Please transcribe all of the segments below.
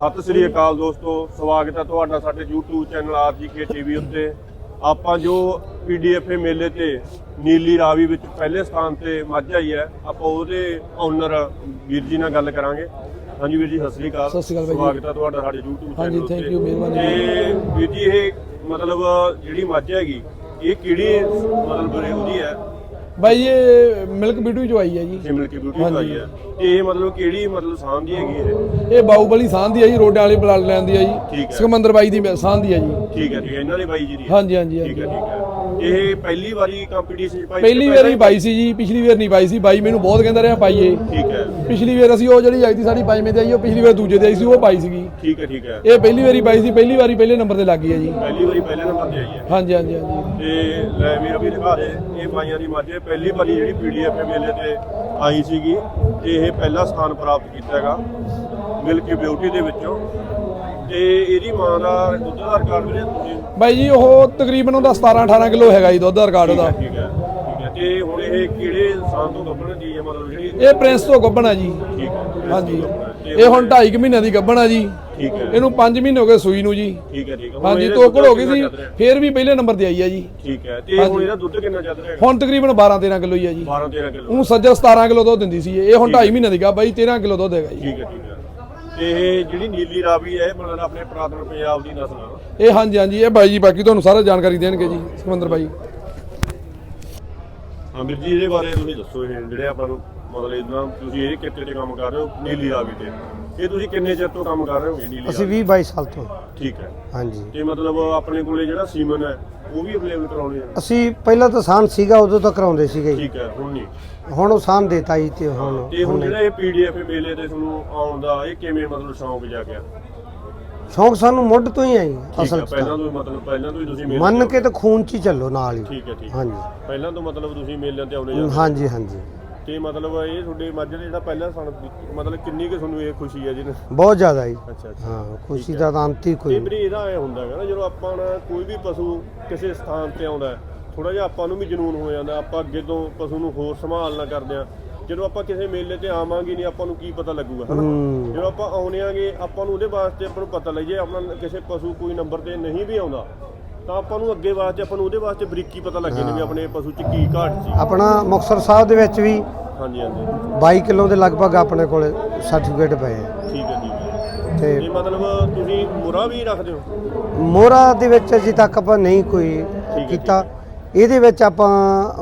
ਸਤਿ ਸ੍ਰੀ ਅਕਾਲ ਦੋਸਤੋ ਸਵਾਗਤ ਹੈ ਤੁਹਾਡਾ ਸਾਡੇ YouTube ਚੈਨਲ ਆਰਜੀਕੇ ਟੀਵੀ ਉੱਤੇ। ਆਪਾਂ ਜੋ ਪੀਡੀਐਫ ਮੇਲੇ ਤੇ ਨੀਲੀ ਰਾਵੀ ਵਿੱਚ ਪਹਿਲੇ ਸਥਾਨ ਤੇ ਮੱਝ ਆਈ ਹੈ ਆਪਾਂ ਉਹਦੇ ਓਨਰ ਵੀਰ ਜੀ ਨਾਲ ਗੱਲ ਕਰਾਂਗੇ। ਹਾਂਜੀ ਵੀਰ ਜੀ ਸਤਿ ਸ੍ਰੀ ਅਕਾਲ। ਸਤਿ ਸ੍ਰੀ ਅਕਾਲ ਬਾਈ ਜੀ। ਸਵਾਗਤ ਹੈ ਤੁਹਾਡਾ ਸਾਡੇ YouTube ਚੈਨਲ ਹਾਂਜੀ, thank you, ਮਿਹਰਬਾਨੀ। ਤੇ ਵੀਰ ਜੀ ਇਹ ਮਤਲਬ ਜਿਹੜੀ ਮੱਝ ਹੈਗੀ ਇਹ ਕਿਹੜੀ ਮਤਲਬ ਉਹਦੀ ਹੈ? ਬਾਈ ਇਹ ਮਿਲਕ ਬਿਊਟੀ ਚੋਂ ਆਈ ਹੈ ਜੀ। ਸਿਮਲ ਕੀ ਬਿਊਟੀ ਆਈ ਹੈ। ਇਹ ਮਤਲਬ ਕਿਹੜੀ ਮਤਲਬ ਸਾਂਝ ਦੀ ਹੈਗੀ ਇਹ? ਇਹ ਬਾਊਬਲੀ ਸਾਹ ਦੀ ਹੈ ਜੀ ਰੋਡਾਂ ਵਾਲੀ ਬਲੱਡ ਦੀ ਹੈ ਠੀਕ ਹੈ। ਜੀ ਸਿਕੰਦਰ ਬਾਈ ਦੀ ਦੀ ਹੈ ਜੀ। ਠੀਕ ਹੈ ਠੀਕ ਹੈ ਇਹਨਾਂ ਦੇ ਬਾਈ ਜੀ ਦੀ ਹੈ। ਹਾਂਜੀ ਹਾਂਜੀ ਠੀਕ ਹਾਂਜੀ ਹੈ ਠੀਕ ਹੈ। ਇਹ ਪਹਿਲੀ ਵਾਰੀ ਕੰਪੀਟੀਸ਼ਨ ਚ ਪਾਈ ਪਹਿਲੀ ਵਾਰੀ ਪਾਈ ਸੀ ਜੀ ਪਿਛਲੀ ਵਾਰ ਨਹੀਂ ਪਾਈ ਸੀ। ਬਾਈ ਮੈਨੂੰ ਬਹੁਤ ਕਹਿੰਦਾ ਰਿਹਾ ਪਾਈਏ ਠੀਕ ਹੈ। ਪਿਛਲੀ ਵਾਰ ਅਸੀਂ ਉਹ ਜਿਹੜੀ ਆਈ ਸੀ ਸਾਡੀ ਪੰਜਵੇਂ ਤੇ ਆਈ ਉਹ ਪਿਛਲੀ ਵਾਰ ਦੂਜੇ ਤੇ ਆਈ ਸੀ ਉਹ ਪਾਈ ਸੀਗੀ। ਠੀਕ ਹੈ ਠੀਕ ਹੈ। ਇਹ ਪਹਿਲੀ ਵਾਰੀ ਪਾਈ ਸੀ ਪਹਿਲੀ ਵਾਰੀ ਪਹਿਲੇ ਨੰਬਰ ਤੇ ਲੱਗ ਗਈ ਹੈ ਜੀ। ਪਹਿਲੀ ਵਾਰੀ ਪਹਿਲੇ ਨੰਬਰ ਤੇ ਆਈ ਹੈ। ਹਾਂਜੀ ਹਾਂਜੀ ਹਾਂਜੀ। ਤੇ ਲੈ ਵੀਰ ਵੀ ਦਿਖਾ ਦੇ ਇਹ ਬਾਈਆਂ ਦੀ ਮੱਝ ਹੈ ਪਹਿਲੀ ਵਾਰੀ ਜਿਹੜੀ ਪੀਡੀਐਫ ਮੇਲੇ ਤੇ ਆਈ ਸੀਗੀ ਤੇ ਇਹ ਪਹਿਲਾ ਸਥਾਨ ਪ੍ਰਾਪਤ ਕੀਤਾ ਹੈਗਾ ਮਿਲਕੀ ਬਿਊਟੀ ਦੇ ਵਿੱਚੋਂ। ਤੇ ਇਹਦੀ ਮਾਂ ਦਾ ਦੁੱਧ ਦਾ ਰਿਕਾਰਡ ਵੀਰੇ ਤੁਸੀਂ? ਬਾਈ ਜੀ ਉਹ ਤਕਰੀਬਨ ਉਹਦਾ 17 18 ਕਿਲੋ ਹੈਗਾ ਜੀ ਦੁੱਧ ਦਾ ਰਿਕਾਰਡ ਉਹਦਾ। ਠੀਕ ਹੈ ਠੀਕ ਹੈ। ਤੇ ਹੁਣ ਇਹ ਕਿਹੜੇ ਸਾਲ ਤੋਂ ਗੱਭਣ ਦੀ ਹੈ ਮਤਲਬ ਜਿਹੜੀ ਇਹ ਪ੍ਰਿੰਸ ਤੋਂ ਗੱਭਣਾ ਜੀ। ਠੀਕ ਹੈ ਹਾਂਜੀ। ਇਹ ਹੁਣ 2.5 ਮਹੀਨਿਆਂ ਦੀ ਗੱਭਣਾ ਜੀ। ਠੀਕ ਹੈ। ਇਹਨੂੰ 5 ਮਹੀਨੇ ਹੋ ਗਏ ਸੂਈ ਨੂੰ ਜੀ। ਠੀਕ ਹੈ ਠੀਕ ਹੈ। ਹਾਂਜੀ ਤੋਕੜ ਹੋ ਗਈ ਸੀ? ਫੇਰ ਵੀ ਪਹਿਲੇ ਨੰਬਰ ਤੇ ਆਈ ਹੈ ਜੀ। ਠੀਕ ਹੈ ਤੇ ਹੁਣ ਇਹਦਾ ਦੁੱਧ ਕਿੰਨਾ ਚੱਲ ਰਿਹਾ? ਹੈ ਹੁਣ ਤਕਰੀਬਨ 12 13 ਕਿਲੋ ਹੀ ਹੈ ਜੀ। 12 13 ਕਿਲੋ। ਉਹ ਸੱਜਰ 17 ਕਿਲੋ ਦੁੱਧ ਦਿੰਦੀ ਸੀ ਇਹ। ਹੁਣ 2.5 ਮਹੀਨੇ ਦੀ ਗਾ ਬਾਈ 13 ਕਿਲੋ ਦੁੱਧ ਹੈਗਾ ਜੀ। ਠੀਕ ਹੈ ਠੀਕ ਹੈ। ਇਹ ਜਿਹੜੀ ਨੀਲੀ ਰਾਵੀ ਹੈ ਇਹ ਮਤਲਬ ਆਪਣੇ ਪੁਰਾਤਨ ਪੰਜਾਬ ਦੀ ਨਸਲ ਇਹ ਹਾਂਜੀ ਹਾਂਜੀ ਇਹ ਬਾਈ ਜੀ ਬਾਕੀ ਤੁਹਾਨੂੰ ਸਾਰਾ ਜਾਣਕਾਰੀ ਦੇਣਗੇ ਜੀ ਸਿਕੰਦਰ ਬਾਈ। ਹਾਂ ਵੀਰ ਜੀ ਇਹਦੇ ਬਾਰੇ ਤੁਸੀਂ ਦੱਸੋ ਇਹ ਜਿਹੜੇ ਆਪਾਂ ਨੂੰ ਮਤਲਬ ਇਦਾਂ ਤੁਸੀਂ ਇਹ ਕਿੱਤੇ ਤੇ ਕੰਮ ਕਰ ਰਹੇ ਹੋ ਨੀਲੀ ਰਾਵੀ ਤੇ। ਇਹ ਤੁਸੀਂ ਕਿੰਨੇ ਚਿਰ ਤੋਂ ਕੰਮ ਕਰ ਰਹੇ ਹੋਗੇ ਨੀਲੀ ਅਸੀਂ ਰਾਵੀ 20 22 ਸਾਲ ਤੋਂ। ਠੀਕ ਹੈ। ਹਾਂਜੀ। ਤੇ ਮਤਲਬ ਆਪਣੇ ਕੋਲੇ ਜਿਹੜਾ ਸੀਮਨ ਹੈ ਉਹ ਵੀ ਅਵੇਲੇਬਲ ਕਰਾਉਣੇ ਆ? ਅਸੀਂ ਪਹਿਲਾਂ ਤਾਂ ਸਾਨ ਸੀਗਾ ਉਦੋਂ ਤਾਂ ਕਰਾਉਂਦੇ ਸੀਗੇ ਜੀ। ਠੀਕ ਹੈ ਹੁਣ ਨਹੀਂ। ਹੁਣ ਉਹ ਸਾਨ ਦੇਤਾ ਜੀ ਤੇ ਹੁਣ ਤੇ ਹੁਣ ਜਿਹੜਾ ਇਹ ਪੀਡੀਐਫ ਮੇਲੇ ਤੇ ਤੁਹਾਨੂੰ ਆਉਣ ਦਾ ਇਹ ਕਿਵੇਂ ਮਤਲਬ ਸ਼ੌਂਕ ਜਾਗਿਆ ਸ਼ੌਂਕ ਸਾਨੂੰ ਮੁੱਢ ਤੋਂ ਹੀ ਆਈ ਅਸਲ ਚ ਪਹਿਲਾਂ ਤਾਂ। ਮਤਲਬ ਪਹਿਲਾਂ ਤੋਂ ਹੀ ਤੁਸੀਂ ਮੇਲੇ ਮੰਨ ਕੇ ਤਾਂ ਖੂਨ ਚ ਹੀ ਚੱਲੋ ਨਾਲ ਹੀ। ਠੀਕ ਹੈ ਠੀਕ ਹਾਂਜੀ। ਪਹਿਲਾਂ ਤੋਂ ਮਤਲਬ ਤੁਸੀਂ ਮੇਲਿਆਂ ਤੇ ਆਉਣੇ ਜਾਂਦੇ ਹਾਂਜੀ ਹਾਂਜੀ। ਤੇ ਮਤਲਬ ਇਹ ਤੁਹਾਡੇ ਮੱਝ ਦਾ ਜਿਹੜਾ ਪਹਿਲਾ ਸਣ ਮਤਲਬ ਕਿੰਨੀ ਕਿ ਤੁਹਾਨੂੰ ਇਹ ਖੁਸ਼ੀ ਹੈ ਜਿਹਨੇ ਬਹੁਤ ਜ਼ਿਆਦਾ ਜੀ। ਅੱਛਾ ਅੱਛਾ। ਹਾਂ ਖੁਸ਼ੀ ਦਾ ਤਾਂ ਅੰਤ ਹੀ ਕੋਈ ਨਹੀਂ। ਵੀਰੇ ਇਹਦਾ ਐ ਹੁੰਦਾ ਹੈਗਾ ਨਾ ਜਦੋਂ ਆਪਾਂ ਨਾ ਕੋਈ ਵੀ ਪਸ਼ੂ ਕਿਸੇ ਸਥਾਨ ਤੇ ਆਉਂਦਾ ਥੋੜਾ ਜਿਹਾ ਆਪਾਂ ਨੂੰ ਵੀ ਜਨੂਨ ਹੋ ਜਾਂਦਾ ਆਪਾਂ ਅੱਗੇ ਤੋਂ ਪਸ਼ੂ ਨੂੰ ਹੋਰ ਸੰਭਾਲਣਾ ਕਰਦੇ ਆ ਜਦੋਂ ਆਪਾਂ ਕਿਸੇ ਮੇਲੇ ਤੇ ਆਵਾਂਗੇ ਨਹੀਂ ਆਪਾਂ ਨੂੰ ਕੀ ਪਤਾ ਲੱਗੂਗਾ ਹਨਾ? ਹੂੰ। ਜਦੋਂ ਆਪਾਂ ਆਉਣੇ ਆਗੇ ਆਪਾਂ ਨੂੰ ਉਹਦੇ ਵਾਸਤੇ ਆਪਾਂ ਨੂੰ ਪਤਾ ਲੱਗ ਜੇ ਆਪਣਾ ਕਿਸੇ ਪਸ਼ੂ ਕੋਈ ਨੰਬਰ ਤੇ ਨਹੀਂ ਵੀ ਆਉਂਦਾ ਤਾਂ ਆਪਾਂ ਨੂੰ ਅੱਗੇ ਵਾਸਤੇ ਆਪਾਂ ਨੂੰ ਉਹਦੇ ਵਾਸਤੇ ਬਰੀਕੀ ਪਤਾ ਲੱਗੇ ਨੇ ਵੀ ਆਪਣੇ ਪਸ਼ੂ 'ਚ ਕੀ ਘਾਟ ਸੀ। ਆਪਣਾ ਮੁਕਤਸਰ ਸਾਹਿਬ ਦੇ ਵਿੱਚ ਵੀ ਹਾਂਜੀ ਹਾਂਜੀ। 22 ਕਿਲੋ ਦੇ ਲਗਭਗ ਆਪਣੇ ਕੋਲੇ ਸਰਟੀਫਿਕੇਟ ਪਏ ਆ। ਠੀਕ ਹੈ ਤੇ ਇਹ ਮਤਲਬ ਤੁਸੀਂ ਮੁਰਾ ਵੀ ਰੱਖਦੇ ਹੋ? ਮੋਹਰਾ ਦੇ ਵਿੱਚ ਅਜੇ ਤੱਕ ਆਪਾਂ ਨਹੀਂ ਕੋਈ ਹੈ, ਕੀਤਾ। ਇਹਦੇ ਵਿੱਚ ਆਪਾਂ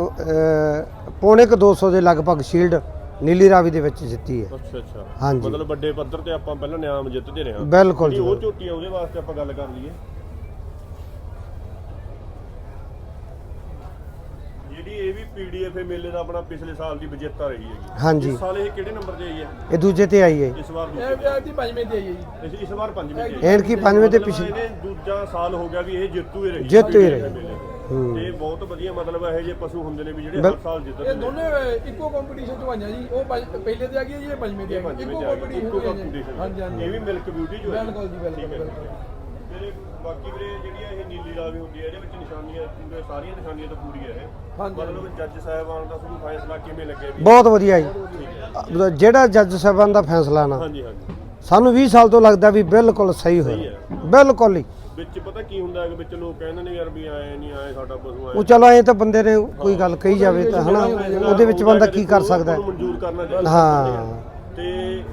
ਅਹ, ਪੌਣੇ ਕੁ 200 ਦੇ ਲਗਭਗ ਸ਼ੀਲਡ ਨੀਲੀ ਰਾਵੀ ਦੇ ਵਿੱਚ ਜਿੱਤੀ ਹੈ। ਅੱਛਾ ਅੱਛਾ। ਹਾਂਜੀ। ਮਤਲਬ ਵੱਡੇ ਪੱਧਰ ਤੇ ਆਪਾਂ ਪਹਿਲਾਂ ਨਿਆਮ ਜਿੱਤਦੇ ਰਹੇ ਹਾਂ। ਬਿਲਕੁਲ ਜਿਹੜੀ ਜੀ ਉਹ ਝੋਟੀ ਆ ਉਹਦੇ ਵਾਸਤੇ ਆਪਾਂ ਗੱਲ ਕਰ ਲਈਏ ਜਿਹੜੀ ਇਹ ਵੀ ਪੀਡੀਐਫ ਮੇਲੇ ਦਾ ਆਪਣਾ ਪਿਛਲੇ ਸਾਲ ਦੀ ਵਿਜੇਤਾ ਰਹੀ ਹੈਗੀ ਹਾਂਜੀ ਇਸ ਸਾਲ ਇਹ ਕਿਹੜੇ ਨੰਬਰ ਤੇ ਆਈ ਹੈ ਇਹ ਦੂਜੇ ਤੇ ਆਈ ਹੈ ਇਸ ਵਾਰ ਦੂਜੇ ਇਹ ਦੀ ਪੰਜਵੇਂ ਤੇ ਆਈ ਹੈ ਜੀ। ਇਸ- ਇਸ ਵਾਰ ਪੰਜਵੇਂ ਤੇ ਆਈ ਹੈ। ਐਨ ਕੀ ਪੰਜਵੇਂ ਤੇ ਮਤਲਬ ਪਿਛਲੇ ਇਹਨੇ ਦੂਜਾ ਸਾਲ ਹੋ ਗਿਆ ਵੀ ਇਹ ਜੇਤੂ ਹੀ ਰਹੀ ਜੇਤੂ ਹੀ PDFA ਰਹੀ। ਮੇਲੇ ਦੇ। ਹੂੰ। ਤੇ ਬਹੁਤ ਵਧੀਆ ਮਤਲਬ ਇਹੋ ਜਿਹੇ ਪਸ਼ੂ ਹੁੰਦੇ ਨੇ ਵੀ ਜਿਹੜੇ ਬਿਲ- ਹਰ ਸਾਲ ਜਿੱਤਦੇ ਇਹ ਨੇ ਦੋਨੇ ਇੱਕੋ ਕੰਪੀਟੀਸ਼ਨ ਚ ਆਈਆਂ ਜੀ ਉਹ ਪੰਜ- ਪਹਿਲੇ ਤੇ ਆ ਗਈ ਜੀ ਇਹ ਪੰਜਵੇਂ ਤੇ ਆ ਗਈ ਪੰਜਵੇਂ ਇੱਕੋ ਤੇ ਆ ਗਈ, ਕੰਪੀਟੀਸ਼ਨ ਇੱਕੋ ਜੀ। ਹਾਂਜੀ ਹਾਂਜੀ ਇਹ ਵੀ ਮਿਲਕ ਬਿਊਟੀ ਜੋ ਹੈ ਬਿਲਕੁਲ ਜੀ, ਹੈ, ਬਿਲਕੁਲ। ਬਾਕੀ ਵੀਰੇ ਜਿਹੜੀਆਂ ਇਹ ਨੀਲੀ ਰਾਵੀ ਹੁੰਦੀ ਹੈ ਇਹਦੇ ਵਿੱਚ ਨਿਸ਼ਾਨੀਆਂ ਪੂਰੇ ਸਾਰੀਆਂ ਨਿਸ਼ਾਨੀਆਂ ਤਾਂ ਪੂਰੀਆਂ ਹੈ ਹਾਂਜੀ। ਮਤਲਬ ਜੱਜ ਸਾਹਿਬਾਨ ਦਾ ਤੁਹਾਨੂੰ ਫੈਸਲਾ ਕਿਵੇਂ ਲੱਗਿਆ ਵੀ? ਬਹੁਤ ਵਧੀਆ ਜੀ। ਜਿਹੜਾ ਜੱਜ ਸਾਹਿਬਾਨ ਦਾ ਫੈਸਲਾ ਨਾ ਹਾਂਜੀ ਹਾਂਜੀ। ਸਾਨੂੰ 20 ਸਾਲ ਤੋਂ ਲੱਗਦਾ ਵੀ ਬਿਲਕੁਲ ਸਹੀ ਹੋਇਆ। ਬਿਲਕੁਲ ਹੀ। ਵਿੱਚ ਪਤਾ ਕੀ ਹੁੰਦਾ ਹੈ ਕਿ ਵਿੱਚ ਲੋਕ ਕਹਿੰਦੇ ਨੇ ਯਾਰ ਵੀ ਆਏ ਨਹੀਂ ਆਏ ਸਾਡਾ ਪਸ਼ੂ ਆਏ ਉਹ ਚਲੋ ਐ ਤਾਂ ਬੰਦੇ ਨੇ ਕੋਈ ਗੱਲ ਕਹੀ ਜਾਵੇ ਤਾਂ ਹਨਾ? ਉਹਦੇ ਵਿੱਚ ਬੰਦਾ ਕੀ ਕਰ ਸਕਦਾ ਹੈ? ਉਹਨੂੰ ਮਨਜ਼ੂਰ ਕਰਨਾ ਚਾਹੀਦਾ ਹਾਂ। ਤੇ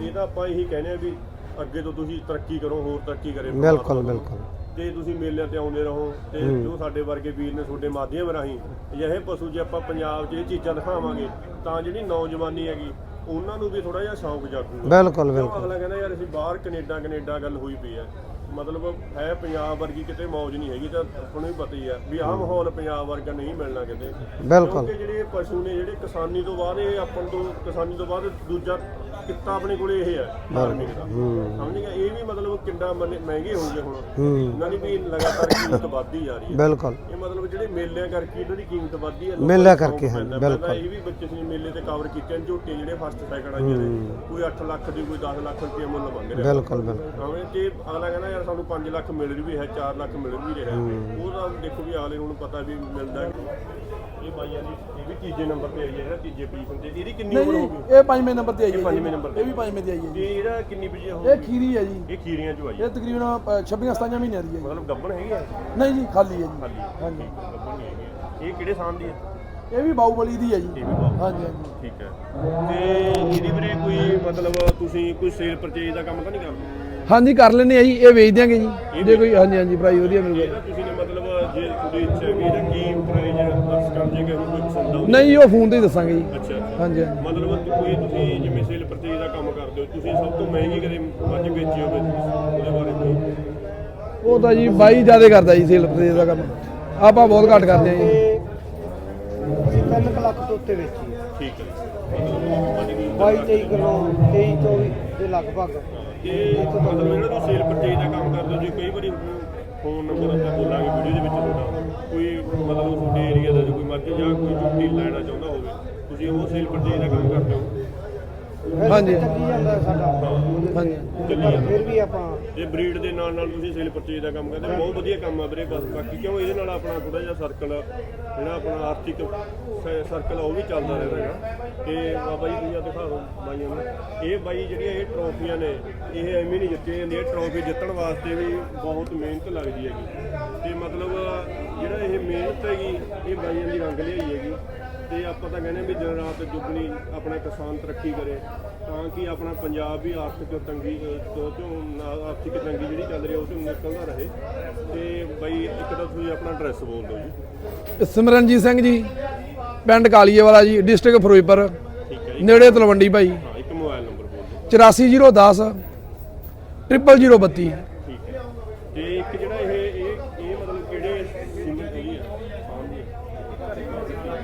ਇਹਦਾ ਆਪਾਂ ਇਹੀ ਕਹਿੰਦੇ ਆ ਵੀ ਅੱਗੇ ਤੋਂ ਤੁਸੀਂ ਤਰੱਕੀ ਕਰੋ ਹੋਰ ਤਰੱਕੀ ਕਰੇ। ਬਿਲਕੁਲ ਬਿਲਕੁਲ। ਤੇ ਤੁਸੀਂ ਮੇਲਿਆਂ ਤੇ ਆਉਂਦੇ ਰਹੋ ਤੇ ਜੋ ਸਾਡੇ ਵਰਗੇ ਵੀਰ ਨੇ ਤੁਹਾਡੇ ਮਾਧਿਅਮ ਰਾਹੀਂ ਅਜਿਹੇ ਪਸ਼ੂ ਜੇ ਆਪਾਂ ਪੰਜਾਬ 'ਚ ਇਹ ਚੀਜ਼ਾਂ ਦਿਖਾਵਾਂਗੇ ਤਾਂ ਜਿਹੜੀ ਨੌਜਵਾਨੀ ਹੈਗੀ ਉਹਨਾਂ ਨੂੰ ਵੀ ਥੋੜਾ ਜਿਹਾ ਸ਼ੌਂਕ ਜਾਗੂਗਾ। ਬਿਲਕੁਲ ਬਿਲਕੁਲ। ਅਗਲਾ ਕਹਿੰਦਾ ਯਾਰ ਅਸੀਂ ਬਾਹਰ ਕੈਨੇਡਾ ਕੈਨੇਡਾ ਗੱਲ ਹੋਈ ਪਈ ਹੈ। ਮਤਲਬ ਹੈ ਪੰਜਾਬ ਵਰਗੀ ਕਿਤੇ ਮੌਜ ਨਹੀਂ ਹੈਗੀ ਤਾਂ ਆਪਾਂ ਨੂੰ ਵੀ ਪਤਾ ਹੀ ਹੈ ਵੀ ਆਹ ਮਾਹੌਲ ਪੰਜਾਬ ਵਰਗਾ ਨਹੀਂ ਮਿਲਣਾ ਕਿਤੇ। ਬਿਲਕੁਲ। ਕਿਉਂਕਿ ਜਿਹੜੇ ਪਸ਼ੂ ਨੇ ਜਿਹੜੇ ਕਿਸਾਨੀ ਤੋਂ ਬਾਅਦ ਇਹ ਆਪਾਂ ਤੋਂ ਕਿਸਾਨੀ ਤੋਂ ਬਾਅਦ ਦੂਜਾ ਕਿੱਤਾ ਆਪਣੇ ਕੋਲੇ ਇਹ ਹੈ ਫਾਰਮਿੰਗ ਦਾ। ਸਮਝ ਗਿਆ? ਇਹ ਵੀ ਮਤਲਬ ਕਿੰਨਾ ਮੰਨੇ- ਮਹਿੰਗੇ ਹੋ ਗਏ ਹੁਣ। ਇਹਨਾਂ ਦੀ ਵੀ ਲਗਾਤਾਰ ਕੀਮਤ ਵੱਧਦੀ ਜਾ ਰਹੀ ਹੈ। ਬਿਲਕੁਲ। ਇਹ ਮਤਲਬ ਜਿਹੜੇ ਮੇਲਿਆਂ ਕਰਕੇ ਇਹਨਾਂ ਦੀ ਕੀਮਤ ਵੱਧਦੀ ਹੈ ਮੇਲਿਆਂ ਲੋਕਾਂ ਨੂੰ ਕਰਕੇ, ਹਾਂ, ਪੈਂਦਾ। ਬਿਲਕੁਲ। ਪਹਿਲਾਂ ਇਹ ਵੀ ਬੱਚੇ ਸੀ ਮੇਲੇ ਤੇ ਕਵਰ ਕੀਤੇ ਨੇ ਝੋਟੇ ਜਿਹੜੇ ਫਸਟ ਸੈਕਿੰਡ ਆਈਆਂ ਨੇ ਕੋਈ 8 ਲੱਖ ਦੀ ਕੋਈ 10 ਲੱਖ ਰੁਪਏ ਮੁੱਲ ਮੰਗ ਰਿਹਾ। ਬਿਲਕੁਲ ਬਿਲਕੁਲ। ਭਾਵੇਂ ਤੇ ਅਗਲਾ ਕਹਿੰਦਾ ਯਾਰ ਸਾਨੂੰ 5 ਲੱਖ ਮਿਲ ਵੀ ਹੈ 4 ਲੱਖ ਮਿਲ ਵੀ ਰਿਹਾ। ਉਹ ਤਾਂ ਦੇਖੋ ਵੀ ਅਗਲੇ ਨੂੰ ਪਤਾ ਵੀ ਮਿਲਦਾ ਇਹ ਬਾਈਆਂ ਦੀ ਇਹ ਵੀ ਤੀਜੇ ਨੰਬਰ ਤੇ ਆਈ ਹੈ ਜਿਹੜਾ ਤੀਜੇ ਪੋਜੀਸ਼ਨ ਤੇ ਇਹਦੀ ਕਿੰਨੀ ਉਮਰ ਹੋਊਗੀ ਇਹ ਪੰਜਵੇਂ ਨੰਬਰ ਤੇ ਆਈ ਹੈ ਇਹ। ਪੰਜਵੇਂ ਨੰਬਰ ਤੇ। ਇਹ ਵੀ ਪੰਜਵੇਂ ਤੇ ਆਈ ਹੈ ਤੇ ਇਹਦਾ ਕਿੰਨੀ ਇਹ ਹੋਊਗੀ ਖੀਰੀ ਹੈ ਜੀ। ਇਹ ਖੀਰੀਆਂ ਚੋਂ ਆਈ ਹੈ। ਇਹ ਤਕਰੀਬਨ 26 27 ਮਹੀਨਿਆਂ ਦੀ ਹੈ ਮਤਲਬ ਗੱਬਣ ਹੈਗੀ ਹੈ? ਨਹੀਂ ਜੀ ਖਾਲੀ ਹੈ ਜੀ। ਖਾਲੀ ਹਾਂਜੀ। ਗੱਬਣ ਨਹੀਂ ਹੈਗੀ। ਇਹ ਕਿਹੜੇ ਸਾਲ ਦੀ ਹੈ? ਇਹ ਵੀ ਬਾਹੂਬਲੀ ਦੀ ਹੈ ਜੀ। ਇਹ ਵੀ ਹਾਂਜੀ ਹਾਂਜੀ। ਠੀਕ ਹੈ। ਤੇ ਇਹਦੀ ਵੀਰੇ ਕੋਈ ਮਤਲਬ ਤੁਸੀਂ ਕੋਈ ਸੇਲ ਪਰਚੇਜ ਦਾ ਕੰਮ ਤਾਂ ਨਹੀਂ ਕਰਦੇ? ਹਾਂਜੀ ਕਰ ਲੈਨੇ ਆ ਜੀ ਇਹ ਵੇਚ ਦਿਆਂਗੇ ਜੀ। ਜੇ ਕੋਈ ਹਾਂਜੀ ਹਾਂਜੀ ਪ੍ਰਾਈਸ ਵਧੀਆ ਮਿਲੂਗਾ ਤੁਸੀਂ ਨੇ ਮਤਲਬ ਜੇ ਤੁਹਾਡੀ ਇੱਛਾ ਕੀ ਕੋਈ ਪਸੰਦ ਨਹੀਂ ਉਹ ਫੋਨ ਤੇ ਹੀ ਦੱਸਾਂਗੇ ਜੀ। ਅੱਛਾ ਹਾਂਜੀ ਹਾਂਜੀ। ਮਤਲਬ ਕੋਈ ਤੁਸੀਂ ਜਿਵੇਂ ਸੇਲ ਪਰਚੇਜ ਦਾ ਕੰਮ ਕਰਦੇ ਹੋ ਤੁਸੀਂ ਸਭ ਤੋਂ ਮਹਿੰਗੀ ਕਦੇ ਮੱਝ ਵੇਚੀ ਹੋਵੇ ਉਹਦੇ ਬਾਰੇ ਕੋਈ? ਉਹ ਤਾਂ ਜੀ ਬਾਈ ਜ਼ਿਆਦਾ ਕਰਦਾ ਜੀ ਸੇਲ ਪਰਚੇਜ਼ ਦਾ ਕੰਮ। ਆਪਾਂ ਬਹੁਤ ਘੱਟ ਕਰਦੇ ਆ ਜੀ। ਅਸੀਂ 3 ਲੱਖ ਤੋਂ ਉੱਤੇ ਵੇਚੀ। ਹੈ ਠੀਕ ਹੈ। ਮਤਲਬ ਮੱਝ ਦੀ 22 23 ਕਿਲੋ 23 24 ਦੇ ਲਗਭਗ। ਇਹ ਮਤਲਬ ਜਿਹੜਾ ਤੁਸੀਂ ਸੇਲ ਪਰਚੇਜ ਦਾ ਕੰਮ ਕਰਦੇ ਹੋ ਜੀ। ਕਈ ਵਾਰੀ ਫੋਨ ਨੰਬਰ ਆਪਾਂ ਬੋਲਾਂਗੇ ਵੀਡੀਓ ਦੇ ਵਿੱਚ ਤੁਹਾਡਾ। ਕੋਈ ਮਤਲਬ ਤੁਹਾਡੇ ਏਰੀਆ ਦਾ ਜੋ ਕੋਈ ਮੱਝ ਜਾਂ ਕੋਈ ਝੁੱਟੀ ਲੈਣਾ ਚਾਹੁੰਦਾ ਹੋਵੇ ਤੁਸੀਂ ਉਹ ਸੇਲ ਪਰਚੇਜ ਦਾ ਕੰਮ ਕਰਦੇ ਹੋ। ਹਾਂਜੀ ਚੱਲੀ ਜਾਂਦਾ ਸਾਡਾ? ਹਾਂਜੀ। ਪਰ ਫਿਰ ਵੀ ਆਪਾਂ ਇਹ ਬਰੀਡ ਦੇ ਨਾਲ ਨਾਲ ਤੁਸੀਂ ਸੇਲ ਪਰਚੇਜ ਦਾ ਕੰਮ ਕਰਦੇ ਹੋ, ਬਹੁਤ ਵਧੀਆ ਕੰਮ ਆ ਵੀਰੇ ਬਸ ਬਾਕੀ ਕਿਉਂ ਇਹਦੇ ਨਾਲ ਆਪਣਾ ਥੋੜਾ ਜਿਹਾ ਸਰਕਲ ਜਿਹੜਾ ਆਪਣਾ ਆਰਥਿਕ ਸਰਕਲ ਉਹ ਵੀ ਚੱਲਦਾ ਰਹਿੰਦਾ ਹੈਗਾ। ਤੇ ਬਾਬਾ ਜੀ ਤੁਸੀਂ ਆ ਦਿਖਾ ਦਿਓ ਬਾਈਆਂ ਨੂੰ। ਇਹ ਬਾਈ ਜਿਹੜੀਆਂ ਇਹ ਟਰੋਫੀਆਂ ਨੇ ਇਹ ਐਵੇਂ ਨਹੀਂ ਜਿੱਤੀਆਂ ਜਾਂਦੀਆਂ ਇਹ ਟਰੋਫੀ ਜਿੱਤਣ ਵਾਸਤੇ ਵੀ ਬਹੁਤ ਮਿਹਨਤ ਲੱਗਦੀ ਹੈਗੀ। ਤੇ ਮਤਲਬ ਜਿਹੜਾ ਇਹ ਮਿਹਨਤ ਹੈਗੀ ਇਹ ਬਾਈਆਂ ਦੀ ਰੰਗ ਲਿਆਈ ਹੈਗੀ। ਤੇ ਆਪਾਂ ਤਾਂ ਕਹਿੰਦੇ ਵੀ ਦਿਨ ਰਾਤ ਜੁਗਣੀ ਆਪਣਾ ਕਿਸਾਨ ਤਰੱਕੀ ਕਰੇ। ਤਾਂ ਕਿ ਆਪਣਾ ਪੰਜਾਬ ਵੀ ਆਰਥਿਕ ਤੰਗੀ ਤੋਂ ਤੋਂ ਆਰਥਿਕ ਤੰਗੀ ਜਿਹੜੀ ਚੱਲ ਰਹੀ ਹੈ ਉਹ ਤੋਂ ਨਿਕਲਦਾ ਰਹੇ। ਤੇ ਬਈ ਇੱਕ ਤਾਂ ਤੁਸੀਂ ਆਪਣਾ ਐਡਰੈਸ ਬੋਲ ਦਿਓ ਜੀ। ਸਿਮਰਨਜੀਤ ਸਿੰਘ ਜੀ ਪਿੰਡ ਕਾਲੀਏ ਵਾਲਾ ਜੀ ਡਿਸਟ੍ਰਿਕਟ ਫਿਰੋਜ਼ਪੁਰ। ਹੈ ਨੇੜੇ ਤਲਵੰਡੀ ਭਾਈ ਹਾਂ ਇੱਕ ਮੋਬਾਈਲ ਨੰਬਰ ਬੋਲ ਦਿਓ। 84010 0032 ਠੀਕ ਹੈ। ਤੇ ਇੱਕ ਜਿਹੜਾ ਇਹ ਇਹ ਇਹ ਮਤਲਬ ਕਿਹੜੇ ਸਾਊਂਡ ਦੀ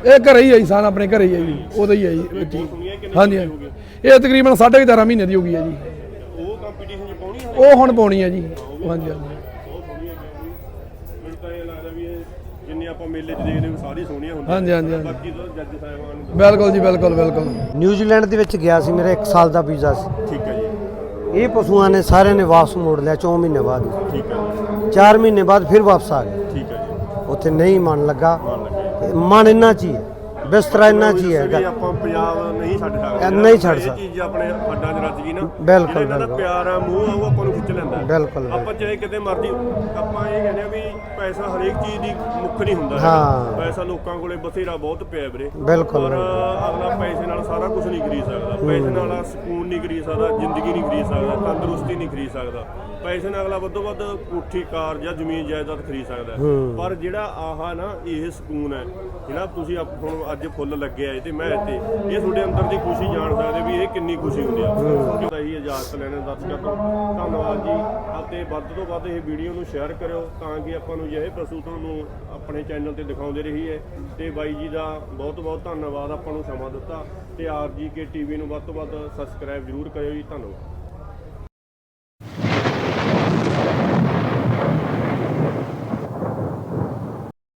ਇਹ ਘਰੇ ਹੀ ਹੈ ਜੀ ਸਾਨ ਆਪਣੇ ਘਰੇ ਹੀ ਹੈ ਜੀ ਉਹਦਾ ਹੀ ਹੈ ਕਿੰਨੇ ਹਾਂਜੀ ਹੋ ਗਏ ਇਹ ਤਕਰੀਬਨ 11.5 ਮਹੀਨੇ ਦੀ ਹੋ ਗਈ ਹੈ ਜੀ। ਉਹ ਕੰਪੀਟੀਸ਼ਨ ਚ ਪਾਉਣੀ ਹੈ? ਉਹ ਹੁਣ ਪਾਉਣੀ ਹੈ ਜੀ। ਹਾਂਜੀ ਹਾਂਜੀ। ਬਹੁਤ ਸੋਹਣੀਆਂ ਹੈਗੀਆਂ ਜੀ। ਮੈਨੂੰ ਤਾਂ ਇਹ ਲੱਗਦਾ ਵੀ ਇਹ ਜਿੰਨੇ ਆਪਾਂ ਮੇਲੇ 'ਚ ਦੇਖਦੇ ਹਾਂ ਸਾਰੀ ਸੋਹਣੀਆਂ ਹੁੰਦੀਆਂ ਹਾਂਜੀ ਹਾਂਜੀ ਹਾਂਜੀ। ਬਾਕੀ ਤਾਂ ਜੱਜ ਸਾਹਿਬਾਨ ਨੂੰ ਬਿਲਕੁਲ ਜੀ ਬਿਲਕੁਲ ਬਿਲਕੁਲ। ਨਿਊਜ਼ੀਲੈਂਡ ਦੇ ਵਿੱਚ ਗਿਆ ਸੀ ਮੇਰਾ 1 ਸਾਲ ਦਾ ਵੀਜ਼ਾ ਸੀ। ਠੀਕ ਹੈ ਜੀ। ਇਹ ਪਸ਼ੂਆਂ ਨੇ ਸਾਰਿਆਂ ਨੇ ਵਾਪਸ ਮੋੜ ਲਿਆ 4 ਮਹੀਨੇ ਬਾਅਦ। ਠੀਕ ਹੈ ਜੀ। 4 ਮਹੀਨੇ ਬਾਅਦ ਫਿਰ ਵਾਪਸ ਆ ਗਏ। ਠੀਕ ਹੈ ਜੀ। ਉੱਥੇ ਨਹੀਂ ਮਨ ਲੱਗਾ। ਮੰਨ ਇੰਨਾ ਚ ਹੀ ਹੈ। ਬਿਸਤਰਾ ਇੰਨਾ ਚ ਹੀ ਹੈ ਵੀ ਆਪਾਂ ਪੰਜਾਬ ਨਹੀਂ ਛੱਡ ਸਕਦੇ ਨਹੀਂ ਛੱਡ ਇਹ ਸਕਦੇ। ਚੀਜ਼ ਆਪਣੇ ਹੱਡਾਂ 'ਚ ਰਚ ਗਈ ਨਾ ਬਿਲਕੁਲ, ਬਿਲਕੁਲ। ਪਿਆਰ ਆ ਮੂੰਹ ਆ ਉਹ ਆਪਾਂ ਨੂੰ ਖਿੱਚ ਲੈਂਦਾ। ਬਿਲਕੁਲ, ਆਪਾਂ ਚਾਹੇ ਕਿਤੇ ਮਰਜ਼ੀ ਆਪਾਂ ਇਹ ਕਹਿੰਦੇ ਆ ਵੀ ਪੈਸਾ ਹਰੇਕ ਚੀਜ਼ ਦੀ ਮੁੱਖ ਨਹੀਂ ਹੁੰਦਾ ਹਾਂ। ਪੈਸਾ ਲੋਕਾਂ ਕੋਲੇ ਬਥੇਰਾ ਬਹੁਤ ਪਿਆ ਵੀਰੇ। ਬਿਲਕੁਲ, ਪਰ ਅਗਲਾ ਪੈਸੇ ਨਾਲ ਸਾਰਾ ਕੁਝ ਨਹੀਂ ਖਰੀਦ ਸਕਦਾ। ਪੈਸੇ ਨਾਲ ਸਕੂਨ ਨਹੀਂ ਖਰੀਦ ਸਕਦਾ ਜ਼ਿੰਦਗੀ ਨਹੀਂ ਖਰੀਦ ਸਕਦਾ ਤੰਦਰੁਸਤੀ ਨਹੀਂ ਖਰੀਦ ਸਕਦਾ। ਪੈਸੇ ਨਾਲ ਅਗਲਾ ਵੱਧੋ ਵੱਧ ਕੋਠੀ ਕਾਰ ਜਾਂ ਜ਼ਮੀਨ ਜਾਇਦਾਦ ਖਰੀਦ ਸਕਦਾ ਹੈ। ਪਰ ਜਿਹੜਾ ਆਹ ਨਾ ਇਹ ਸਕੂਨ ਹੈ ਜਿਹੜਾ ਤੁਸੀਂ ਆਪ- ਹੁਣ ਅੱਜ ਫੁੱਲ ਲੱਗਿਆ ਇਹ ਤੇ ਮੈਂ ਤੇ ਇਹ ਤੁਹਾਡੇ ਅੰਦਰ ਦੀ ਖੁਸ਼ੀ ਜਾਣ ਸਕਦੇ ਵੀ ਇਹ ਕਿੰਨੀ ਖੁਸ਼ੀ ਹੁੰਦੀ ਆ। ਕਿਉਂਕਿ ਇਹੀ ਇਜਾਜ਼ਤ ਲੈਣੇ ਦਰਸ਼ਕਾਂ ਤੋਂ। ਧੰਨਵਾਦ ਜੀ। ਅਤੇ ਵੱਧ ਤੋਂ ਵੱਧ ਇਹ ਵੀਡੀਓ ਨੂੰ ਸ਼ੇਅਰ ਕਰਿਓ ਤਾਂ ਕਿ ਆਪਾਂ ਨੂੰ ਇਹ ਪਸ਼ੂ ਤੁਹਾਨੂੰ ਆਪਣੇ ਚੈਨਲ ਤੇ ਦਿਖਾਉਂਦੇ ਰਹੀ ਹੈ। ਤੇ ਬਾਈ ਜੀ ਦਾ ਬਹੁਤ ਬਹੁਤ ਧੰਨਵਾਦ, ਆਪਾਂ ਨੂੰ ਸਮਾਂ ਦਿੱਤਾ। ਤੇ ਆਰਜੀ ਕੇ ਟੀਵੀ ਨੂੰ ਵੱਧ ਤੋਂ ਵੱਧ ਸਬਸਕ੍ਰਾਈਬ ਜ਼ਰੂਰ ਕਰਿਓ ਜੀ, ਧੰਨਵਾਦ।